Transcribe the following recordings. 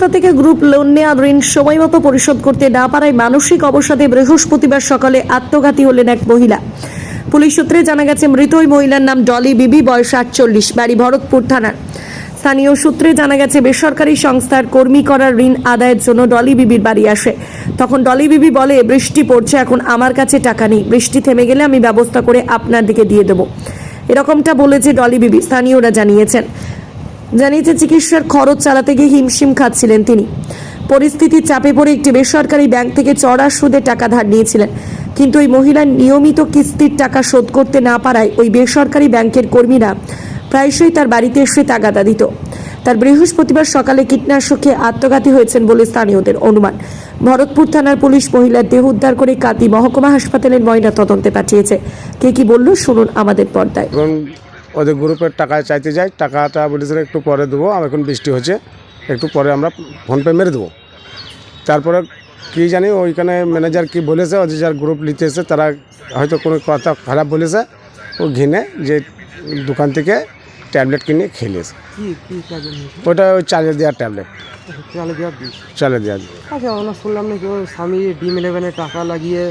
সংস্থা থেকে group loan নেওয়া ঋণ সময় মতো পরিশোধ করতে না পারায় মানসিক অবসাদে বৃহস্পতিবার সকালে আত্মঘাতী হলেন এক মহিলা। পুলিশ সূত্রে জানা গেছে, মৃত ওই মহিলার নাম ডলি বিবি, বয়স আটচল্লিশ, বাড়ি ভরতপুর থানার। স্থানীয় সূত্রে জানা গেছে, বেসরকারি সংস্থার কর্মী করার ঋণ আদায়ের জন্য ডলি বিবির বাড়ি আসে। তখন ডলি বিবি বলে, বৃষ্টি পড়ছে, এখন আমার কাছে টাকা নেই। বৃষ্টি থেমে গেলে আমি ব্যবস্থা করে আপনার দিকে দিয়ে দেবো। এরকমটা বলেছে ডলি বিবি, স্থানীয়রা জানিয়েছেন। জানিয়েছে, চিকিৎসার খরচ চালাতে গিয়ে হিমশিম খাচ্ছিলেন তিনি। পরিস্থিতির চাপে পড়ে একটি বেসরকারি ব্যাংক থেকে চড়া সুদে টাকা ধার নিয়েছিলেন। কিন্তু ওই মহিলার নিয়মিত কিস্তির টাকা শোধ করতে না পারায় ওই বেসরকারি ব্যাংকের কর্মীরা প্রায়শই তার বাড়িতে এসে তাগাদা দিত। তার বৃহস্পতিবার সকালে কীটনাশক আত্মঘাতী হয়েছেন বলে স্থানীয়দের অনুমান। ভরতপুর থানার পুলিশ মহিলার দেহ উদ্ধার করে কাতি মহকুমা হাসপাতালের ময়না তদন্তে পাঠিয়েছে। কে কি বলল, শুনুন আমাদের পর্দায়। ওদের গ্রুপের টাকা চাইতে যাই টাকাটা বলেছিল একটু পরে দেবো আমার এখন বৃষ্টি হচ্ছে একটু পরে আমরা ফোনপে মেরে দেবো। তারপরে কী জানি ওইখানে ম্যানেজার কি বলেছে ওদের যার গ্রুপ নিতে এসে তারা হয়তো কোনো কথা খারাপ বলেছে ও ঘিনে যে দোকান থেকে ট্যাবলেট কিনে খেলেছে ওটা ওই চালে দেওয়ার ট্যাবলেট চালে দেওয়ার চালে দেওয়ার আচ্ছা আমরা শুনলাম নাকি ওর স্বামী ডিম ইলেভেনে টাকা লাগিয়ে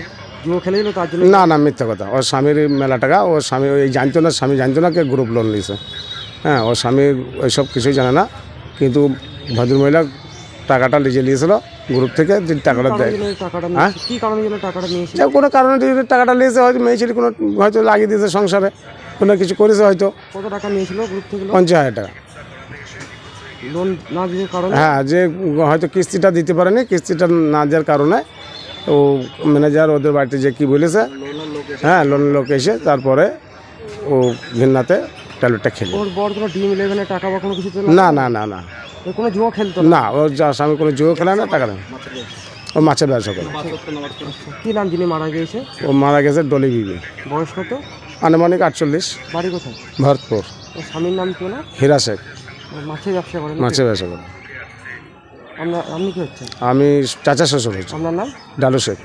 জুয়ো খেলে তার জন্য? না না মিথ্যা কথা। ওর স্বামীর মেলা টাকা ওর স্বামী ওই জানতো না স্বামী জানতো না কে গ্রুপ লোন নিয়েছে। হ্যাঁ ওর স্বামীর ওইসব কিছুই জানে না কিন্তু ভদ্রমহিলা টাকাটা লিজে নিয়েছিল গ্রুপ থেকে যে টাকাটা দেয়। হ্যাঁ? নিয়েছে? কারণে জন্য টাকাটা নিয়েছিল কোনো কারণে যদি টাকাটা নিয়েছে হয়তো মেয়ে ছেলে কোনো হয়তো লাগিয়ে দিয়েছে সংসারে কোনো কিছু করেছে হয়তো। কত টাকা নিয়েছিল গ্রুপ থেকে পঞ্চাশ হাজার টাকা। লোন না কারণে? হ্যাঁ যে হয়তো কিস্তিটা দিতে পারেনি কিস্তিটা না দেওয়ার কারণে ও ম্যানেজার ওদের বাড়িতে যে কি বলেছে? হ্যাঁ লোন লোক এসে তারপরে ও ঘৃণাতে ট্যাবলেটটা খেলে। ওর বর কোনো ডিম ইলেভেনে টাকা বা কোনো কিছু না? না না না ও কোনো জুয়ো খেলতো? না ওর যা স্বামী কোনো জুয়ো খেলে না টাকা নেই। ও মাছের ব্যবসা করে। কি নাম যিনি মারা গিয়েছে? ও মারা গেছে ডলি বিবি। বয়স কত? আনুমানিক আটচল্লিশ। বাড়ি কোথায়? ভরতপুর। স্বামীর নাম কি না হীরা শেখ। মাছের ব্যবসা নাকি? মাছের ব্যবসা করে। আপনি কি হচ্ছেন? আমি চাচা শ্বশুর হচ্ছে। আপনার নাম? ডালু শেখ।